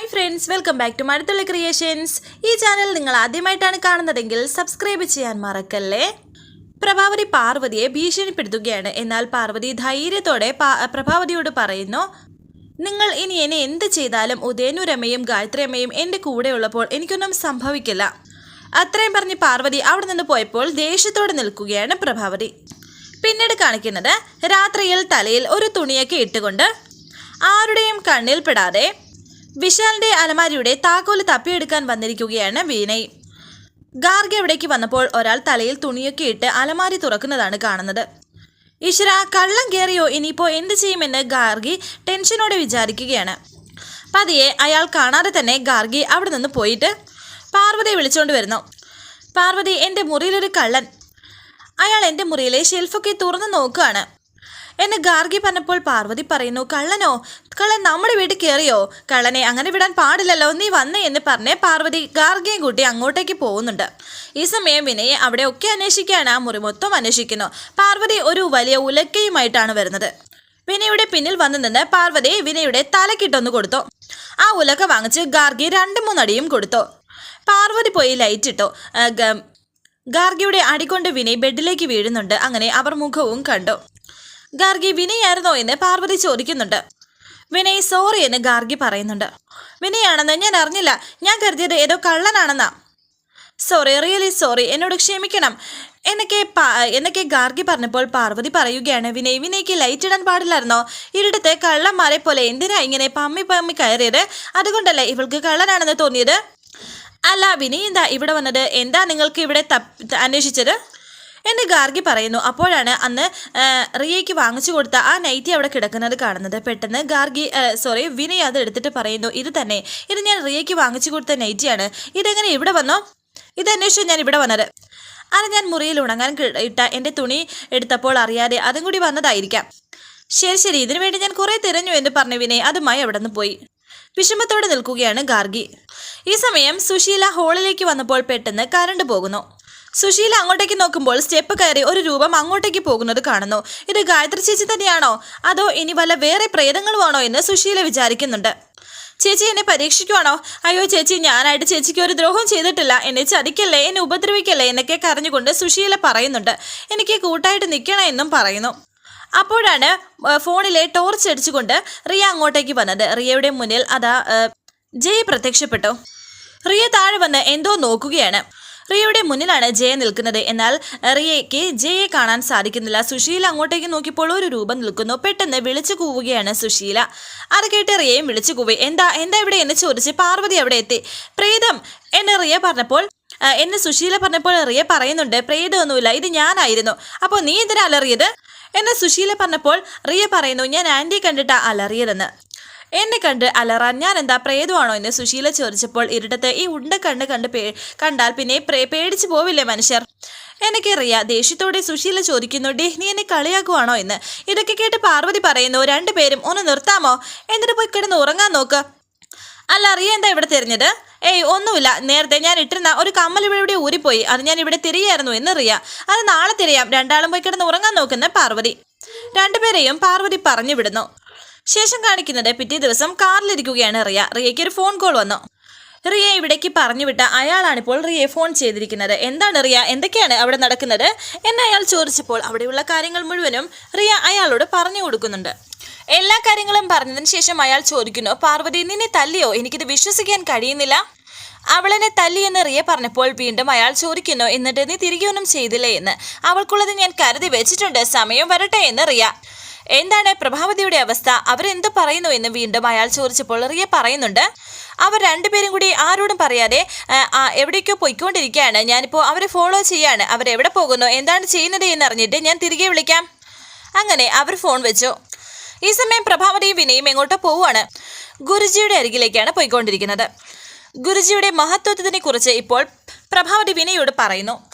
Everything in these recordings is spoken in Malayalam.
Hi friends welcome back to Mazhathulli creations ഈ ചാനൽ നിങ്ങൾ ആദ്യമായിട്ടാണ് കാണുന്നതെങ്കിൽ സബ്സ്ക്രൈബ് ചെയ്യാൻ മറക്കല്ലേ? പ്രഭാവതി പാർവതിയെ ഭീഷണിപ്പെടുത്തുകയാണ്. എന്നാൽ പാർവതി ധൈര്യത്തോടെ പ്രഭാവതിയോട് പറയുന്നു നിങ്ങൾ ഇനി എന്നെ എന്ത് ചെയ്താലും ഉദയനുരമയും ഗായത്രി അമ്മയും എന്റെ കൂടെ ഉള്ളപ്പോൾ എനിക്കൊന്നും സംഭവിക്കില്ല. അത്രയും പറഞ്ഞ് പാർവതി അവിടെ നിന്ന് പോയപ്പോൾ ദേഷ്യത്തോടെ നിൽക്കുകയാണ് പ്രഭാവതി. പിന്നീട് കാണിക്കുന്നത് രാത്രിയിൽ തലയിൽ ഒരു തുണിയൊക്കെ ഇട്ടുകൊണ്ട് ആരുടെയും കണ്ണിൽ പെടാതെ വിശാലിന്റെ അലമാരിയുടെ താക്കോൽ തപ്പിയെടുക്കാൻ വന്നിരിക്കുകയാണ് വീണയ് ഗാർഗ് എവിടേക്ക് വന്നപ്പോൾ ഒരാൾ തലയിൽ തുണിയൊക്കെ ഇട്ട് അലമാരി തുറക്കുന്നതാണ് കാണുന്നത്. ഈശ്വര കള്ളം കയറിയോ ഇനിയിപ്പോൾ എന്ത് ചെയ്യുമെന്ന് ഗാർഗി ടെൻഷനോടെ വിചാരിക്കുകയാണ്. പതിയെ അയാൾ കാണാതെ തന്നെ ഗാർഗി അവിടെ നിന്ന് പോയിട്ട് പാർവതിയെ വിളിച്ചുകൊണ്ട് വരുന്നു. പാർവതി എന്റെ മുറിയിലൊരു കള്ളൻ. അയാൾ എന്റെ മുറിയിലെ ഷെൽഫൊക്കെ തുറന്നു നോക്കുകയാണ്. എന്നെ ഗാർഗി പറഞ്ഞപ്പോൾ പാർവതി പറയുന്നു കള്ളനോ? കള്ളൻ നമ്മുടെ വീട്ടിൽ കയറിയോ കള്ളനെ അങ്ങനെ വിടാൻ പാടില്ലല്ലോ നീ വന്നേ എന്ന് പറഞ്ഞേ പാർവതി ഗാർഗിയും കൂട്ടി അങ്ങോട്ടേക്ക് പോകുന്നുണ്ട്. ഈ സമയം വിനയെ അവിടെ ഒക്കെ അന്വേഷിക്കുകയാണ് ആ മുറി മൊത്തം അന്വേഷിക്കുന്നു. പാർവതി ഒരു വലിയ ഉലക്കയുമായിട്ടാണ് വരുന്നത്. വിനയുടെ പിന്നിൽ വന്നു നിന്ന് പാർവതി വിനയുടെ തലക്കിട്ടൊന്ന് കൊടുത്തു. ആ ഉലക്ക വാങ്ങിച്ച് ഗാർഗി രണ്ട് മൂന്നടിയും കൊടുത്തു. പാർവതി പോയി ലൈറ്റ് ഇട്ടു. ഗാർഗിയുടെ അടികൊണ്ട് വിനയ് ബെഡിലേക്ക് വീഴുന്നുണ്ട്. അങ്ങനെ അവർ മുഖവും കണ്ടു. ഗാർഗി വിനയായിരുന്നോ എന്ന് പാർവതി ചോദിക്കുന്നുണ്ട്. വിനയ് സോറി എന്ന് ഗാർഗി പറയുന്നുണ്ട്. വിനയാണെന്ന്? ഞാൻ അറിഞ്ഞില്ല. ഞാൻ കരുതിയത് ഏതോ കള്ളനാണെന്നാ. Sorry really sorry. എന്നോട് ക്ഷമിക്കണം. എന്നൊക്കെ എന്നൊക്കെ ഗാർഗി പറഞ്ഞപ്പോൾ പാർവതി പറയുകയാണ് വിനയ് വിനയ്ക്ക് ലൈറ്റ് ഇടാൻ പാടില്ലായിരുന്നോ? ഇവിടുത്തെ കള്ളന്മാരെ പോലെ എന്തിനാ ഇങ്ങനെ പമ്മി പമ്മി കയറിയത്? അതുകൊണ്ടല്ലേ ഇവൾക്ക് കള്ളനാണെന്ന് തോന്നിയത്? അല്ല വിനയ് എന്താ ഇവിടെ വന്നത്? എന്താ നിങ്ങൾക്ക് ഇവിടെ അന്വേഷിച്ചത്? എന്ന് ഗാർഗി പറയുന്നു. അപ്പോഴാണ് അന്ന് റിയയ്ക്ക് വാങ്ങിച്ചു കൊടുത്ത ആ നൈറ്റി അവിടെ കിടക്കുന്നത് കാണുന്നത്. പെട്ടെന്ന് ഗാർഗി സോറി വിനയ് അത് എടുത്തിട്ട് പറയുന്നു ഇത് തന്നെ. ഇത് ഞാൻ റിയയ്ക്ക് വാങ്ങിച്ചു കൊടുത്ത നൈറ്റിയാണ് ഇതെങ്ങനെ ഇവിടെ വന്നോ? ഇത് അന്വേഷിച്ചു ഞാൻ ഇവിടെ വന്നത്. അത് ഞാൻ മുറിയിൽ ഉണങ്ങാൻ ഇട്ട എന്റെ തുണി എടുത്തപ്പോൾ അറിയാതെ അതും കൂടി വന്നതായിരിക്കാം. ശരി ശരി. ഇതിനു വേണ്ടി ഞാൻ കുറേ തിരഞ്ഞു എന്ന് പറഞ്ഞ വിനയ്. അതുമായി അവിടെ നിന്ന് പോയി. വിഷമത്തോടെ നിൽക്കുകയാണ് ഗാർഗി. ഈ സമയം സുശീല ഹോളിലേക്ക് വന്നപ്പോൾ പെട്ടെന്ന് കരണ്ട് പോകുന്നു. സുശീല അങ്ങോട്ടേക്ക് നോക്കുമ്പോൾ സ്റ്റെപ്പ് കയറി ഒരു രൂപം അങ്ങോട്ടേക്ക് പോകുന്നത് കാണുന്നു. ഇത് ഗായത്രി ചേച്ചി തന്നെയാണോ? അതോ ഇനി വല്ല വേറെ പ്രേതങ്ങളുമാണോ എന്ന് സുശീല വിചാരിക്കുന്നുണ്ട്. ചേച്ചി എന്നെ പരീക്ഷിക്കുവാണോ? അയ്യോ ചേച്ചി ഞാനായിട്ട് ചേച്ചിക്ക് ഒരു ദ്രോഹം ചെയ്തിട്ടില്ല. എന്നെ ചതിക്കല്ലേ എന്നെ ഉപദ്രവിക്കല്ലേ എന്നൊക്കെ കരഞ്ഞുകൊണ്ട് സുശീല പറയുന്നുണ്ട്. എനിക്ക് കൂട്ടായിട്ട് നിൽക്കണം എന്നും പറയുന്നു. അപ്പോഴാണ് ഫോണിലെ ടോർച്ച് അടിച്ചുകൊണ്ട് റിയ അങ്ങോട്ടേക്ക് വന്നത്. റിയയുടെ മുന്നിൽ അതാ ജയ് പ്രത്യക്ഷപ്പെട്ടു. റിയ താഴെ വന്ന് എന്തോ നോക്കുകയാണ്. റിയയുടെ മുന്നിലാണ് ജയ നിൽക്കുന്നത്. എന്നാൽ റിയയ്ക്ക് ജയയെ കാണാൻ സാധിക്കുന്നില്ല. സുശീല അങ്ങോട്ടേക്ക് നോക്കിയപ്പോൾ ഒരു രൂപം നിൽക്കുന്നു. പെട്ടെന്ന് വിളിച്ചു കൂവുകയാണ് സുശീല. അത് കേട്ട് റിയയും വിളിച്ചു കൂവി. എന്താ എന്താ ഇവിടെ? എന്ന് ചോദിച്ച് പാർവതി അവിടെ എത്തി. പ്രേതം എന്ന് റിയ പറഞ്ഞപ്പോൾ എന്നെ സുശീല പറഞ്ഞപ്പോൾ റിയ പറയുന്നുണ്ട് പ്രേതമൊന്നുമില്ല ഇത് ഞാനായിരുന്നു. അപ്പോൾ നീ എന്തിനാ അലറിയത്? എന്ന് സുശീല പറഞ്ഞപ്പോൾ റിയ പറയുന്നു ഞാൻ ആന്റി കണ്ടിട്ടാ അലറിയതെന്ന്. എന്നെ കണ്ട് അലറാൻ ഞാൻ എന്താ പ്രേതമാണോ എന്ന് സുശീല ചോദിച്ചപ്പോൾ ഇരുട്ടത്ത് ഈ ഉണ്ട കണ്ണ് കണ്ട് കണ്ടാൽ പിന്നെ പ്രേ പേടിച്ചു പോവില്ലേ മനുഷ്യർ? എനിക്കറിയാം. ദേഷ്യത്തോടെ സുശീല ചോദിക്കുന്നു ഡേ നീ എന്നെ കളിയാക്കുവാണോ എന്ന്? ഇതൊക്കെ കേട്ട് പാർവതി പറയുന്നു രണ്ടുപേരും ഒന്ന് നിർത്താമോ? എന്നിട്ട് പോയി കിടന്ന് ഉറങ്ങാൻ നോക്ക്. അല്ല അറിയാം എന്താ ഇവിടെ തിരഞ്ഞത്? ഏയ് ഒന്നുമില്ല. നേരത്തെ ഞാൻ ഇട്ടിരുന്ന ഒരു കമ്മൽ ഇവിടെ ഇവിടെ ഊരിപ്പോയി. അത് ഞാൻ ഇവിടെ തിരിയായിരുന്നു എന്നറിയാം റിയ. അത് നാളെ തിരയാം. രണ്ടാളും പോയി കിടന്ന് ഉറങ്ങാൻ നോക്കുന്ന പാർവതി. രണ്ടുപേരെയും പാർവതി പറഞ്ഞു വിടുന്നു. ശേഷം കാണിക്കുന്നത് പിറ്റേ ദിവസം കാറിലിരിക്കുകയാണ് റിയ. റിയയ്ക്ക് ഒരു ഫോൺ കോൾ വന്നു. റിയ ഇവിടേക്ക് പറഞ്ഞു വിട്ട അയാളാണിപ്പോൾ റിയയെ ഫോൺ ചെയ്തിരിക്കുന്നത്. എന്താണ് റിയ? എന്തൊക്കെയാണ് അവിടെ നടക്കുന്നത്? എന്ന് അയാൾ ചോദിച്ചപ്പോൾ അവിടെയുള്ള കാര്യങ്ങൾ മുഴുവനും റിയ അയാളോട് പറഞ്ഞു കൊടുക്കുന്നുണ്ട്. എല്ലാ കാര്യങ്ങളും പറഞ്ഞതിന് ശേഷം അയാൾ ചോദിക്കുന്നു പാർവതി നിന്നെ തല്ലിയോ? എനിക്കിത് വിശ്വസിക്കാൻ കഴിയുന്നില്ല. അവളെന്നെ തല്ലി എന്ന് റിയ പറഞ്ഞപ്പോൾ വീണ്ടും അയാൾ ചോദിക്കുന്നു എന്നിട്ട് നീ തിരികെ ഒന്നും ചെയ്തില്ലേ? എന്ന്. അവൾക്കുള്ളത് ഞാൻ കരുതി വെച്ചിട്ടുണ്ട്. സമയം വരട്ടെ എന്ന് റിയ. എന്താണ് പ്രഭാവതിയുടെ അവസ്ഥ? അവരെന്ത് പറയുന്നു? എന്ന് വീണ്ടും അയാൾ ചോദിച്ചപ്പോൾ റിയ പറയുന്നുണ്ട് അവർ രണ്ടുപേരും കൂടി ആരോടും പറയാതെ എവിടേക്കോ പോയിക്കൊണ്ടിരിക്കുകയാണ്. ഞാനിപ്പോൾ അവരെ ഫോളോ ചെയ്യാണ്. അവരെവിടെ പോകുന്നു? എന്താണ് ചെയ്യുന്നത്? എന്നറിഞ്ഞിട്ട് ഞാൻ തിരികെ വിളിക്കാം. അങ്ങനെ അവർ ഫോൺ വെച്ചു. ഈ സമയം പ്രഭാവതിയും വിനയും എങ്ങോട്ടോ പോവുകയാണ്. ഗുരുജിയുടെ അരികിലേക്കാണ് പോയിക്കൊണ്ടിരിക്കുന്നത്. ഗുരുജിയുടെ മഹത്വത്തിനെ കുറിച്ച് ഇപ്പോൾ പ്രഭാവതി വിനയോട് പറയുന്നു.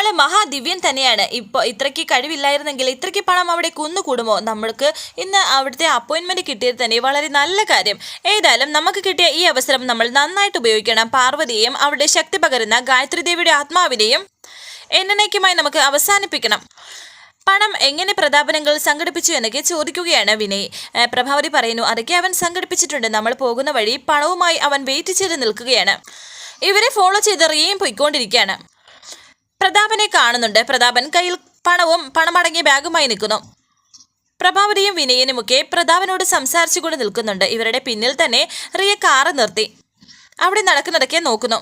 ആൾ മഹാദിവ്യൻ തന്നെയാണ്. ഇപ്പോൾ ഇത്രയ്ക്ക് കഴിവില്ലായിരുന്നെങ്കിൽ ഇത്രയ്ക്ക് പണം അവിടെ കുന്നുകൂടുമോ? നമ്മൾക്ക് ഇന്ന് അവിടുത്തെ അപ്പോയിൻമെന്റ് കിട്ടിയത് തന്നെ വളരെ നല്ല കാര്യം. ഏതായാലും നമുക്ക് കിട്ടിയ ഈ അവസരം നമ്മൾ നന്നായിട്ട് ഉപയോഗിക്കണം. പാർവതിയെയും അവിടെ ശക്തി പകരുന്ന ഗായത്രി ദേവിയുടെ ആത്മാവിനെയും എന്നേക്കുമായി നമുക്ക് അവസാനിപ്പിക്കണം. പണം എങ്ങനെ പ്രതാപനങ്ങൾ സംഘടിപ്പിച്ചു എന്നൊക്കെ ചോദിക്കുകയാണ് വിനയ്. പ്രഭാവതി പറയുന്നു അതൊക്കെ അവൻ സംഘടിപ്പിച്ചിട്ടുണ്ട്. നമ്മൾ പോകുന്ന വഴി പണവുമായി അവൻ വെയിറ്റ് ചെയ്ത് നിൽക്കുകയാണ്. ഇവരെ ഫോളോ ചെയ്ത് റിയയും പോയിക്കൊണ്ടിരിക്കുകയാണ്. പ്രതാപനെ കാണുന്നുണ്ട്. പ്രതാപൻ കയ്യിൽ പണവും പണമടങ്ങിയ ബാഗുമായി നിൽക്കുന്നു. പ്രഭാവതിയും വിനയനുമൊക്കെ പ്രതാപനോട് സംസാരിച്ചുകൊണ്ട് നിൽക്കുന്നുണ്ട്. ഇവരുടെ പിന്നിൽ തന്നെ റിയ കാറ് നിർത്തി. അവിടെ നടക്കുന്നതൊക്കെ നോക്കുന്നു.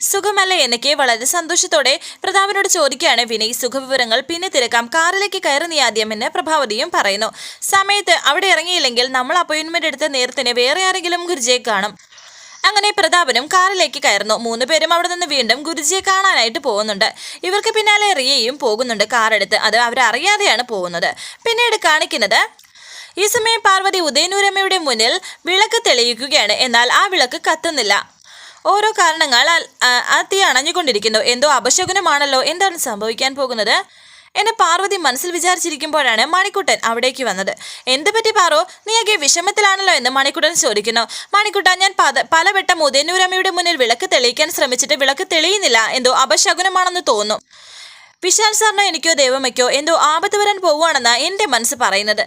സുഖമല്ലേ എന്നൊക്കെ വളരെ സന്തോഷത്തോടെ പ്രതാപനോട് ചോദിക്കുകയാണ്. വിനയ് സുഖവിവരങ്ങൾ പിന്നെ തിരക്കാം. കാറിലേക്ക് കയറി നീ ആദ്യം എന്ന് പ്രഭാവതിയും പറയുന്നു. സമയത്ത് അവിടെ ഇറങ്ങിയില്ലെങ്കിൽ നമ്മൾ അപ്പോയിൻമെന്റ് എടുത്ത നേരത്തിന് വേറെ ആരെങ്കിലും ഗുരുജയെ കാണും. അങ്ങനെ പ്രതാപനും കാറിലേക്ക് കയറുന്നു. മൂന്ന് പേരും അവിടെ നിന്ന് വീണ്ടും ഗുരുജിയെ കാണാനായിട്ട് പോകുന്നുണ്ട്. ഇവർക്ക് പിന്നാലെ റിയയും പോകുന്നുണ്ട് കാറെടുത്ത്. അത് അവരറിയാതെയാണ് പോകുന്നത്. പിന്നീട് കാണിക്കുന്നത് ഈ സമയം പാർവതി ഉദയനൂരമ്മയുടെ മുന്നിൽ വിളക്ക് തെളിയിക്കുകയാണ്. എന്നാൽ ആ വിളക്ക് കത്തുന്നില്ല. ഓരോ കാരണങ്ങൾ ആ, തീ അണഞ്ഞുകൊണ്ടിരിക്കുന്നു. എന്തോ അപശകുനമാണല്ലോ. എന്താണ് സംഭവിക്കാൻ പോകുന്നത്? എന്നെ പാർവതി മനസ്സിൽ വിചാരിച്ചിരിക്കുമ്പോഴാണ് മണിക്കുട്ടൻ അവിടേക്ക് വന്നത്. എന്ത് പറ്റി പാറോ അകെ വിഷമത്തിലാണല്ലോ എന്ന് മണിക്കുട്ടൻ ചോദിക്കുന്നു. മണിക്കുട്ടൻ ഞാൻ പത പലവട്ടം ഉദയനൂരമ്മയുടെ മുന്നിൽ വിളക്ക് തെളിയിക്കാൻ ശ്രമിച്ചിട്ട് വിളക്ക് തെളിയുന്നില്ല എന്തോ അപശകുനമാണെന്ന് തോന്നുന്നു. വിശാൽ സാറിനോ എനിക്കോ ദൈവമയ്ക്കോ എന്തോ ആപത്ത് വരാൻ പോവുകയാണെന്ന് എന്റെ മനസ്സ് പറയുന്നത്.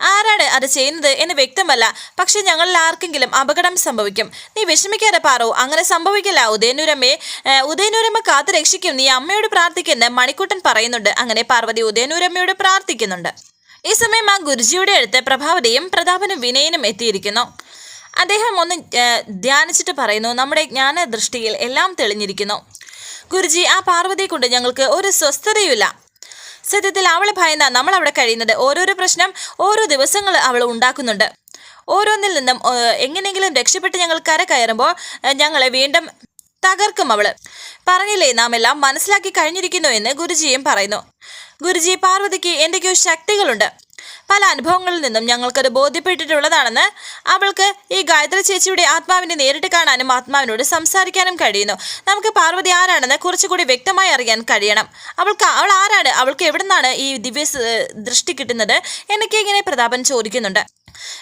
ആരാണ് അത് ചെയ്യുന്നത് എന്ന് വ്യക്തമല്ല. പക്ഷെ ഞങ്ങളിൽ ആർക്കെങ്കിലും അപകടം സംഭവിക്കും. നീ വിഷമിക്കാതെ പാറോ. അങ്ങനെ സംഭവിക്കില്ല. ഉദയനൂരമ്മയെ ഉദയനൂരമ്മ കാത്തു രക്ഷിക്കും. നീ അമ്മയോട് പ്രാർത്ഥിക്കുന്ന മണിക്കുട്ടൻ പറയുന്നുണ്ട്. അങ്ങനെ പാർവതി ഉദയനൂരമ്മയോട് പ്രാർത്ഥിക്കുന്നുണ്ട്. ഈ സമയം ആ ഗുരുജിയുടെ അടുത്ത് പ്രഭാവതിയും പ്രതാപനും വിനയനും എത്തിയിരിക്കുന്നു. അദ്ദേഹം ഒന്ന് ധ്യാനിച്ചിട്ട് പറയുന്നു നമ്മുടെ ജ്ഞാന ദൃഷ്ടിയിൽ എല്ലാം തെളിഞ്ഞിരിക്കുന്നു. ഗുരുജി ആ പാർവതി കൊണ്ട് ഞങ്ങൾക്ക് ഒരു സ്വസ്ഥതയുമില്ല. സത്യത്തിൽ അവളെ ഭയന്ന നമ്മൾ അവിടെ കഴിയുന്നത്. ഓരോരോ പ്രശ്നം ഓരോ ദിവസങ്ങൾ അവൾ ഉണ്ടാക്കുന്നുണ്ട്. ഓരോന്നിൽ നിന്നും എങ്ങനെയെങ്കിലും രക്ഷപ്പെട്ട് ഞങ്ങൾ കര കയറുമ്പോൾ ഞങ്ങളെ വീണ്ടും തകർക്കും അവൾ. പറഞ്ഞില്ലേ നാം എല്ലാം മനസ്സിലാക്കി കഴിഞ്ഞിരിക്കുന്നു എന്ന് ഗുരുജിയും പറയുന്നു. ഗുരുജി പാർവതിക്ക് എന്തൊക്കെയോ ശക്തികളുണ്ട്. പല അനുഭവങ്ങളിൽ നിന്നും ഞങ്ങൾക്കത് ബോധ്യപ്പെട്ടിട്ടുള്ളതാണെന്ന് അവൾക്ക് ഈ ഗായത്രി ചേച്ചിയുടെ ആത്മാവിനെ നേരിട്ട് കാണാനും ആത്മാവിനോട് സംസാരിക്കാനും കഴിയുന്നു. നമുക്ക് പാർവതി ആരാണെന്ന് കുറച്ചുകൂടി വ്യക്തമായി അറിയാൻ കഴിയണം. അവൾക്ക് അവൾ ആരാണ്? അവൾക്ക് എവിടെ നിന്നാണ് ഈ ദിവ്യ ദൃഷ്ടി കിട്ടുന്നത് എന്നൊക്കെ ഇങ്ങനെ പ്രതാപൻ ചോദിക്കുന്നുണ്ട്.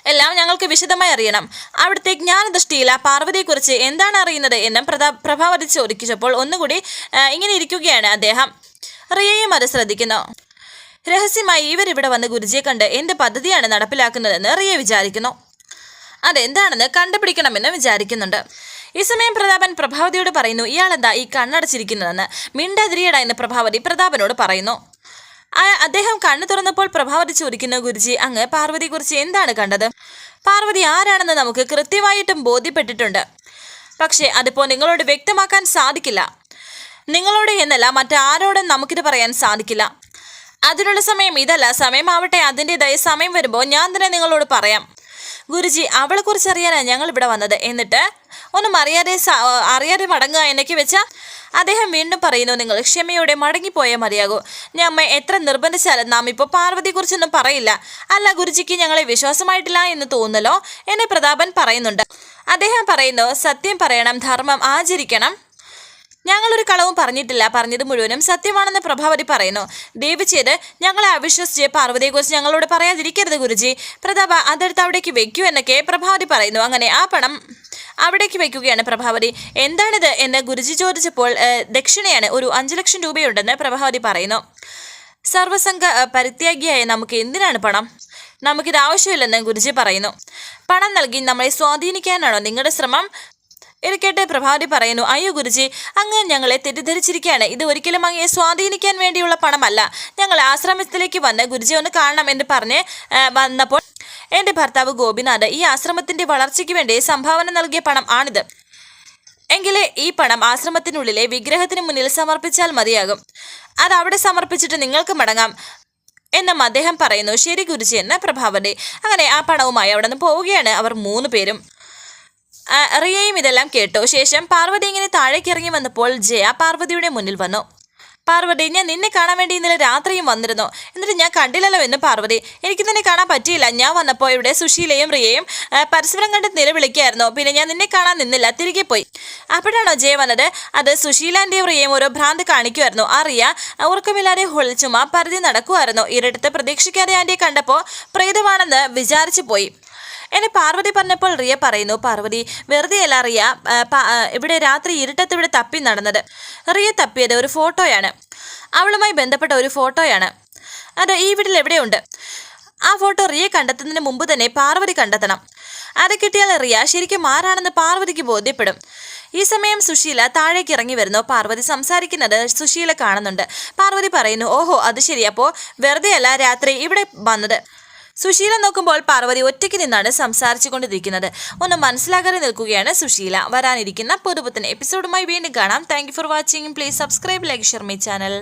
എല്ലാം ഞങ്ങൾക്ക് വിശദമായി അറിയണം. അവിടുത്തെ ജ്ഞാനദൃഷ്ടിയിൽ ആ പാർവതിയെക്കുറിച്ച് എന്താണ് അറിയുന്നത് എന്നും പ്രഭാവതി ചോദിച്ചപ്പോൾ ഒന്നുകൂടി ഇങ്ങനെ ഇരിക്കുകയാണ് അദ്ദേഹം. റിയയും അത് ശ്രദ്ധിക്കുന്നു. രഹസ്യമായി ഇവരിവിടെ വന്ന് ഗുരുജിയെ കണ്ട് എന്ത് പദ്ധതിയാണ് നടപ്പിലാക്കുന്നതെന്ന് റിയ വിചാരിക്കുന്നു. അതെന്താണെന്ന് കണ്ടുപിടിക്കണമെന്ന് വിചാരിക്കുന്നുണ്ട്. ഈ സമയം പ്രതാപൻ പ്രഭാവതിയോട് പറയുന്നു ഇയാളെന്താ ഈ കണ്ണടച്ചിരിക്കുന്നതെന്ന് മിണ്ടാതിരിയട എന്ന് പ്രഭാവതി പ്രതാപനോട് പറയുന്നു. അദ്ദേഹം കണ്ണു തുറന്നപ്പോൾ പ്രഭാവതി ചോദിക്കുന്നു ഗുരുജി അങ്ങ് പാർവതിയെക്കുറിച്ച് എന്താണ് കണ്ടത്? പാർവതി ആരാണെന്ന് നമുക്ക് കൃത്യമായിട്ടും ബോധ്യപ്പെട്ടിട്ടുണ്ട്. പക്ഷേ അതിപ്പോൾ നിങ്ങളോട് വ്യക്തമാക്കാൻ സാധിക്കില്ല. നിങ്ങളോട് എന്നല്ല മറ്റാരോടും നമുക്കിത് പറയാൻ സാധിക്കില്ല. അതിനുള്ള സമയം ഇതല്ല. സമയമാവട്ടെ അതിന്റെതായ സമയം വരുമ്പോൾ ഞാൻ തന്നെ നിങ്ങളോട് പറയാം. ഗുരുജി അവളെക്കുറിച്ച് അറിയാനാണ് ഞങ്ങൾ ഇവിടെ വന്നത്. എന്നിട്ട് ഒന്നും അറിയാതെ അറിയാതെ മടങ്ങുക എന്നൊക്കെ വെച്ചാൽ അദ്ദേഹം വീണ്ടും പറയുന്നു നിങ്ങൾ ക്ഷമയോടെ മടങ്ങിപ്പോയാൽ മതിയാകൂ. ഞമ്മ എത്ര നിർബന്ധിച്ചാലും നാം ഇപ്പോൾ പാർവതിയെക്കുറിച്ചൊന്നും പറയില്ല. അല്ല ഗുരുജിക്ക് ഞങ്ങളെ വിശ്വാസമായിട്ടില്ല എന്ന് തോന്നലോ എന്നെ പ്രതാപൻ പറയുന്നുണ്ട്. അദ്ദേഹം പറയുന്നു സത്യം പറയണം ധർമ്മം ആചരിക്കണം. ഞങ്ങളൊരു കളവും പറഞ്ഞിട്ടില്ല. പറഞ്ഞത് മുഴുവനും സത്യമാണെന്ന് പ്രഭാവതി പറയുന്നു. ദയവ് ചെയ്ത് ഞങ്ങളെ അവിശ്വസിച്ച് പാർവതിയെക്കുറിച്ച് ഞങ്ങളോട് പറയാതിരിക്കരുത് ഗുരുജി. പ്രതാപ അതെടുത്ത് അവിടേക്ക് വെക്കൂ എന്നൊക്കെ പ്രഭാവതി പറയുന്നു. അങ്ങനെ ആ പണം അവിടേക്ക് വെക്കുകയാണ് പ്രഭാവതി. എന്താണിത്? എന്ന് ഗുരുജി ചോദിച്ചപ്പോൾ "ഏഹ്, ദക്ഷിണയാണ്. ഒരു അഞ്ചു ലക്ഷം രൂപയുണ്ടെന്ന് പ്രഭാവതി പറയുന്നു. സർവസംഘ പരിത്യാഗിയായ നമുക്ക് എന്തിനാണ് പണം? നമുക്കിത് ആവശ്യമില്ലെന്ന് ഗുരുജി പറയുന്നു. പണം നൽകി നമ്മളെ സ്വാധീനിക്കാനാണോ നിങ്ങളുടെ ശ്രമം? ഇത് പ്രഭാതി പറയുന്നു അയ്യോ ഗുരുജി അങ്ങ് ഞങ്ങളെ തെറ്റിദ്ധരിച്ചിരിക്കുകയാണ്. ഇത് ഒരിക്കലും അങ്ങയെ സ്വാധീനിക്കാൻ വേണ്ടിയുള്ള പണമല്ല. ഞങ്ങൾ ആശ്രമത്തിലേക്ക് വന്ന് ഗുരുജി ഒന്ന് കാണണം എന്ന് പറഞ്ഞ് വന്നപ്പോൾ എന്റെ ഭർത്താവ് ഗോപിനാഥ് ഈ ആശ്രമത്തിന്റെ വളർച്ചയ്ക്ക് വേണ്ടി സംഭാവന നൽകിയ പണം ആണിത്. എങ്കിലേ ഈ പണം ആശ്രമത്തിനുള്ളിലെ വിഗ്രഹത്തിന് മുന്നിൽ സമർപ്പിച്ചാൽ മതിയാകും. അത് അവിടെ സമർപ്പിച്ചിട്ട് നിങ്ങൾക്ക് മടങ്ങാം എന്നും അദ്ദേഹം പറയുന്നു. ശരി ഗുരുജി എന്ന പ്രഭാവതി. അങ്ങനെ ആ പണവുമായി അവിടെ നിന്ന് പോവുകയാണ് അവർ മൂന്ന് പേരും. റിയയും ഇതെല്ലാം കേട്ടു. ശേഷം പാർവതി ഇങ്ങനെ താഴേക്ക് ഇറങ്ങി വന്നപ്പോൾ ജയ പാർവതിയുടെ മുന്നിൽ വന്നു. പാർവതി ഞാൻ നിന്നെ കാണാൻ വേണ്ടി ഇന്നലെ രാത്രിയും വന്നിരുന്നു. എന്നിട്ട് ഞാൻ കണ്ടില്ലല്ലോ എന്ന് പാർവതി. എനിക്ക് നിന്നെ കാണാൻ പറ്റിയില്ല. ഞാൻ വന്നപ്പോൾ ഇവിടെ സുശീലയും റിയയും പരസ്പരം കണ്ട് നിലവിളിക്കായിരുന്നു പിന്നെ ഞാൻ നിന്നെ കാണാൻ നിന്നില്ല. തിരികെ പോയി. അപ്പോഴാണോ ജയ വന്നത്? അത് സുശീലാന്റെയും റിയയും ഓരോ ഭ്രാന്ത് കാണിക്കുമായിരുന്നു. ആ റിയ ഉറക്കമില്ലാതെ ഹൊളിച്ചുമ പരതി നടക്കുമായിരുന്നു. ഇരട്ടത്ത് പ്രതീക്ഷിക്കാതെ ആന്റെ കണ്ടപ്പോൾ പ്രേതമാണെന്ന് വിചാരിച്ചു പോയി. എന്നെ പാർവതി പറഞ്ഞപ്പോൾ റിയ പറയുന്നു പാർവതി വെറുതെയല്ല റിയ ഇവിടെ രാത്രി ഇരുട്ടത്ത് ഇവിടെ തപ്പി നടന്നത്. റിയ തപ്പിയത് ഒരു ഫോട്ടോയാണ്. അവളുമായി ബന്ധപ്പെട്ട ഒരു ഫോട്ടോയാണ്. അത് ഈ വീട്ടിൽ എവിടെയുണ്ട്? ആ ഫോട്ടോ റിയ കണ്ടെത്തുന്നതിന് മുമ്പ് തന്നെ പാർവതി കണ്ടെത്തണം. അത് കിട്ടിയാൽ റിയ ശരിക്കും ആരാണെന്ന് പാർവതിക്ക് ബോധ്യപ്പെടും. ഈ സമയം സുശീല താഴേക്ക് ഇറങ്ങി വരുന്നു. പാർവതി സംസാരിക്കുന്നത് സുശീല കാണുന്നുണ്ട്. പാർവതി പറയുന്നു ഓഹോ അത് ശരി അപ്പോൾ വെറുതെ അല്ല രാത്രി ഇവിടെ വന്നത്. സുശീല നോക്കുമ്പോൾ പാർവതി ഒറ്റയ്ക്ക് നിന്നാണ് സംസാരിച്ചു കൊണ്ടിരിക്കുന്നത് ഒന്ന് മനസ്സിലാകാതെ നിൽക്കുകയാണ് സുശീല. വരാനിരിക്കുന്ന പുതുപുത്തൻ എപ്പിസോഡുമായി വീണ്ടും കാണാം. Thank for watching please subscribe like share my channel